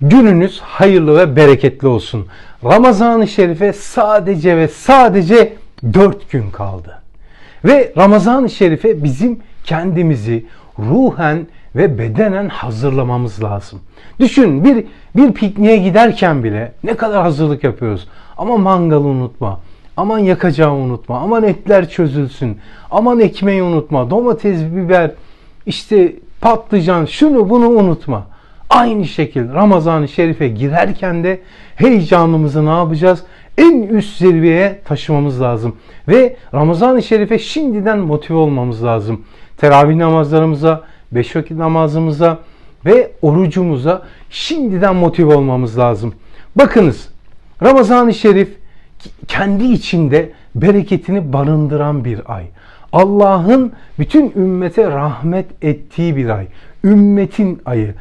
Gününüz hayırlı ve bereketli olsun. Ramazan-ı Şerif'e sadece ve sadece 4 gün kaldı. Ve Ramazan-ı Şerif'e bizim kendimizi ruhen ve bedenen hazırlamamız lazım. Düşün bir bir pikniğe giderken bile ne kadar hazırlık yapıyoruz. Ama mangalı unutma. Aman yakacağı unutma. Aman etler çözülsün. Aman ekmeği unutma. Domates, biber, işte patlıcan şunu bunu unutma. Aynı şekilde Ramazan-ı Şerif'e girerken de heyecanımızı ne yapacağız? En üst zirveye taşımamız lazım. Ve Ramazan-ı Şerif'e şimdiden motive olmamız lazım. Teravih namazlarımıza, beş vakit namazımıza ve orucumuza şimdiden motive olmamız lazım. Bakınız Ramazan-ı Şerif kendi içinde bereketini barındıran bir ay. Allah'ın bütün ümmete rahmet ettiği bir ay. Ümmetin ayı.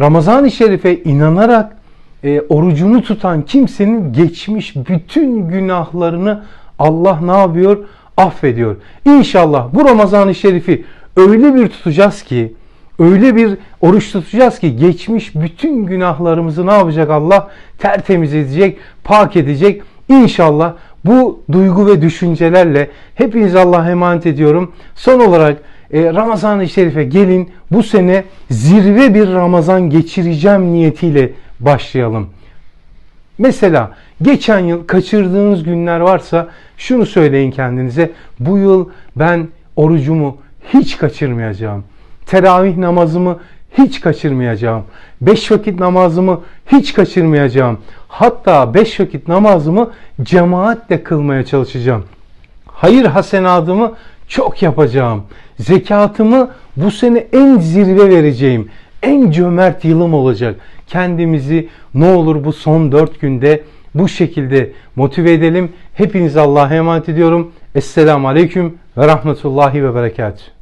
Ramazan-ı Şerif'e inanarak e, orucunu tutan kimsenin geçmiş bütün günahlarını Allah ne yapıyor? Affediyor. İnşallah bu Ramazan-ı Şerif'i öyle bir tutacağız ki öyle bir oruç tutacağız ki geçmiş bütün günahlarımızı ne yapacak Allah? Tertemiz edecek, pak edecek. İnşallah bu duygu ve düşüncelerle hepiniz Allah'a emanet ediyorum. Son olarak e, Ramazan-ı Şerif'e gelin bu sene zirve bir Ramazan geçireceğim niyetiyle başlayalım. Mesela geçen yıl kaçırdığınız günler varsa şunu söyleyin kendinize. Bu yıl ben orucumu hiç kaçırmayacağım. Teravih namazımı hiç kaçırmayacağım. Beş vakit namazımı hiç kaçırmayacağım. Hatta beş vakit namazımı cemaatle kılmaya çalışacağım. Hayır hasenadımı çok yapacağım. Zekatımı bu sene en zirve vereceğim. En cömert yılım olacak. Kendimizi ne olur bu son dört günde bu şekilde motive edelim. Hepinizi Allah'a emanet ediyorum. Esselamu Aleyküm ve Rahmetullahi ve Berekatuhu.